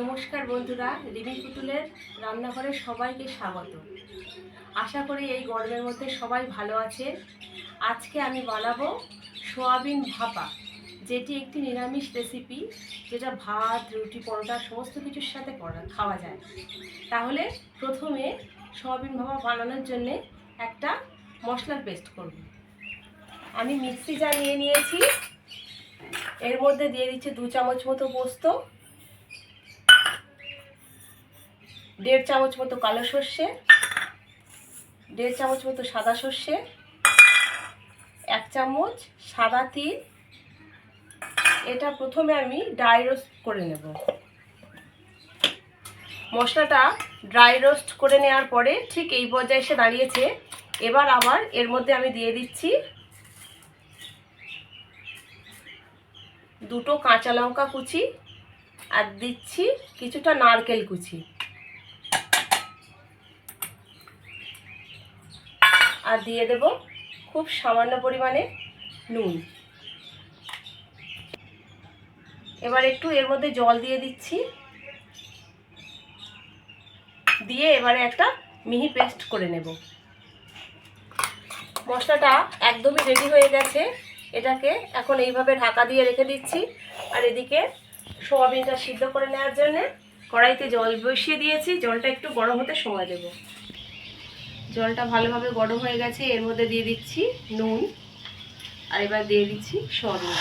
নমস্কার বন্ধুরা, রিমি পুতুলের রান্নাঘরে সবাইকে স্বাগত। আশা করি এই গরমের মধ্যে সবাই ভালো আছে আজকে আমি বানাবো সোয়াবিন ভাপা, যেটি একটি নিরামিষ রেসিপি যেটা ভাত, রুটি, পরোটা, সমস্ত কিছুর সাথে খাওয়া যায়। তাহলে প্রথমে সোয়াবিন ভাপা বানানোর জন্যে একটা মশলার পেস্ট করব। আমি মিক্সি জার নিয়ে নিয়েছি। এর মধ্যে দিয়ে দিচ্ছি দু চামচ মতো পোস্ত। দেড় চামচ মতো কালো সর্ষে, দেড় চামচ মতো সাদা সর্ষে, এক চামচ সাদা তিল। এটা প্রথমে আমি ড্রাই রোস্ট করে নেব। মশলাটা ড্রাই রোস্ট করে নেওয়ার পরে ঠিক এই পর্যায়ে এসে দাঁড়িয়েছে। এবার আবার এর মধ্যে আমি দিয়ে দিচ্ছি দুটো কাঁচা লঙ্কা কুচি আর দিচ্ছি কিছুটা নারকেল কুচি। আর দিয়ে দেব খুব সামান্য পরিমাণে নুন। এবার একটু এর মধ্যে জল দিয়ে দিচ্ছি। দিয়ে এবারে একটা মিহি পেস্ট করে নেব। মশলাটা একদমই রেডি হয়ে গেছে। এটাকে এখন এইভাবে ঢাকা দিয়ে রেখে দিচ্ছি। আর এদিকে সোয়াবিনটা সিদ্ধ করে নেওয়ার জন্য কড়াইতে জল বসিয়ে দিয়েছি। জলটা একটু গরম হতে সময় দেবো। জলটা ভালোভাবে গরম হয়ে গেছে, এর মধ্যে দিয়ে দিচ্ছি নুন, আর এবার দিয়ে দিচ্ছি সয়াবিন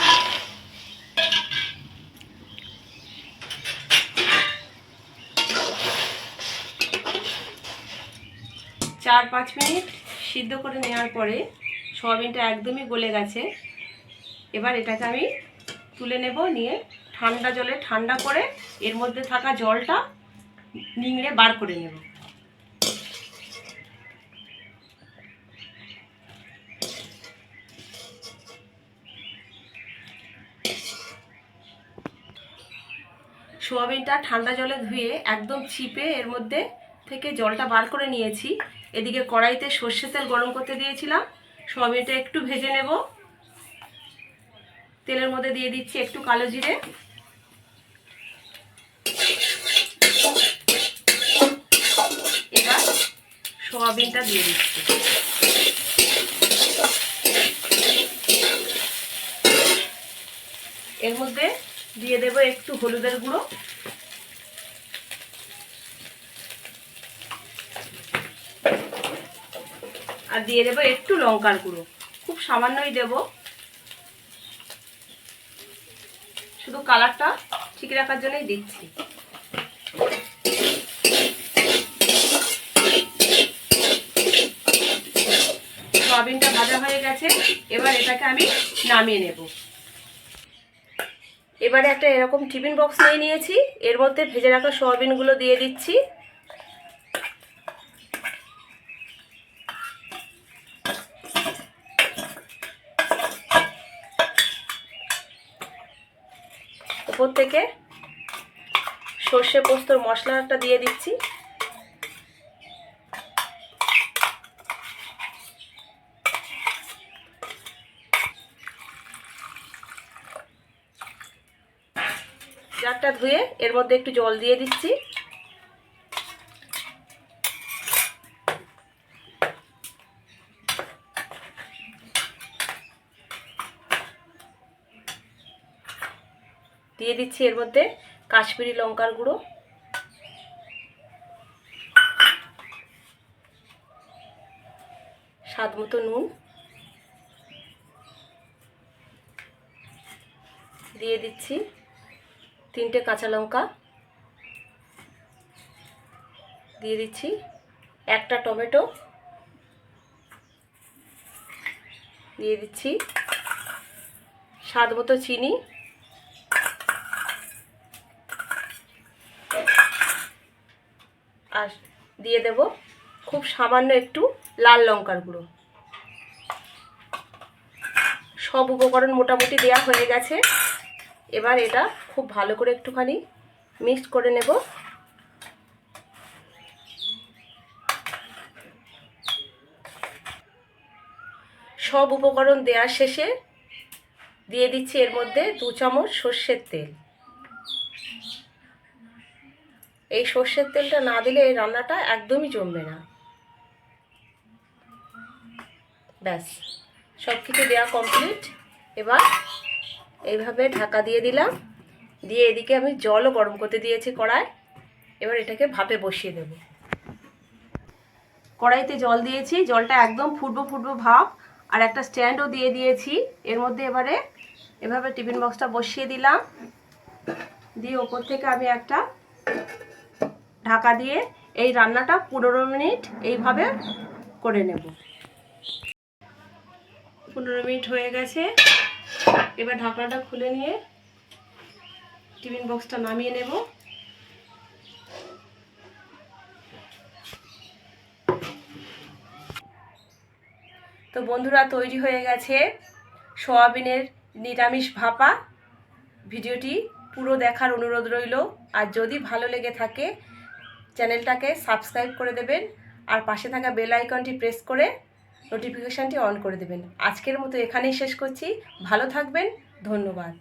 চার পাঁচ মিনিট সিদ্ধ করে নেওয়ার পরে সয়াবিনটা একদমই গলে গেছে। এবার এটাকে আমি তুলে নেব, নিয়ে ঠান্ডা জলে ঠান্ডা করে এর মধ্যে থাকা জলটা নিংড়ে বার করে নেব। সোয়াবিনটা ঠান্ডা জলে ধুয়ে একদম চিপে এর মধ্যে থেকে জলটা বার করে নিয়েছি। এদিকে কড়াইতে সর্ষে তেল গরম করতে দিয়েছিলাম। সোয়াবিনটা একটু ভেজে নেব। তেলের মধ্যে দিয়ে দিচ্ছি একটু কালো জিরে। এবার সোয়াবিনটা দিয়ে দিচ্ছি। এর মধ্যে দিয়ে দেব একটু হলুদের গুঁড়ো। আর দিয়ে দেবো একটু লঙ্কার গুঁড়ো। খুব সামান্যই দেব। শুধু কালারটা ঠিক রাখার জন্যই দিচ্ছি। সয়াবিনটা ভাজা হয়ে গেছে, এবার এটাকে আমি নামিয়ে নেব। এবারে একটা এরকম টিফিন বক্স নিয়ে নিয়েছি। এর মধ্যে ভেজে রাখা সোয়াবিনগুলো দিয়ে দিচ্ছি। উপর থেকে সর্ষে পোস্তর মশলাটা দিয়ে দিচ্ছি। জারটা ধুয়ে এর মধ্যে একটু জল দিয়ে দিচ্ছি। দিয়ে দিচ্ছি এর মধ্যে কাশ্মীরি লঙ্কার গুঁড়ো। স্বাদ মতো নুন। দিয়ে দিচ্ছি। তিনটে কাঁচা লঙ্কা দিয়ে দিচ্ছি, একটা টমেটো দিয়ে দিচ্ছি স্বাদ মতো চিনি, আর দিয়ে দেব খুব সামান্য একটু লাল লঙ্কার গুঁড়ো। সব উপকরণ মোটামুটি দেওয়া হয়ে গেছে। এবার এটা খুব ভালো করে একটুখানি মিক্সড করে নেব। সব উপকরণ দেওয়ার শেষে দিয়ে দিচ্ছি এর মধ্যে দু চামচ সর্ষের তেল। এই সর্ষের তেলটা না দিলে এই রান্নাটা একদমই জমবে না। ব্যাস সব কিছু দেওয়া কমপ্লিট। এবার এইভাবে ঢাকা দিয়ে দিলাম। দিয়ে এদিকে আমি জলও গরম করতে দিয়েছি কড়াই। এবার এটাকে ভাপে বসিয়ে দেব। কড়াইতে জল দিয়েছি, জলটা একদম ফুটবো ফুটবো ভাপ আর একটা স্ট্যান্ডও দিয়ে দিয়েছি। এর মধ্যে এবারে এভাবে টিফিন বক্সটা বসিয়ে দিলাম। দিয়ে ওপর থেকে আমি একটা ঢাকা দিয়ে এই রান্নাটা পনেরো মিনিট এইভাবে করে নেব। পনেরো মিনিট হয়ে গেছে। এবার ঢাকনাটা খুলে নিয়ে টিফিন বক্সটা নামিয়ে নেব। তো বন্ধুরা, তৈরি হয়ে গেছে সোয়াবিনের নিরামিষ ভাপা। ভিডিওটি পুরো দেখার অনুরোধ রইল। আর যদি ভালো লেগে থাকে, চ্যানেলটাকে সাবস্ক্রাইব করে দেবেন আর পাশে থাকা বেল আইকনটি প্রেস করে নোটিফিকেশানটি অন করে দেবেন। আজকের মতো এখানেই শেষ করছি। ভালো থাকবেন। ধন্যবাদ।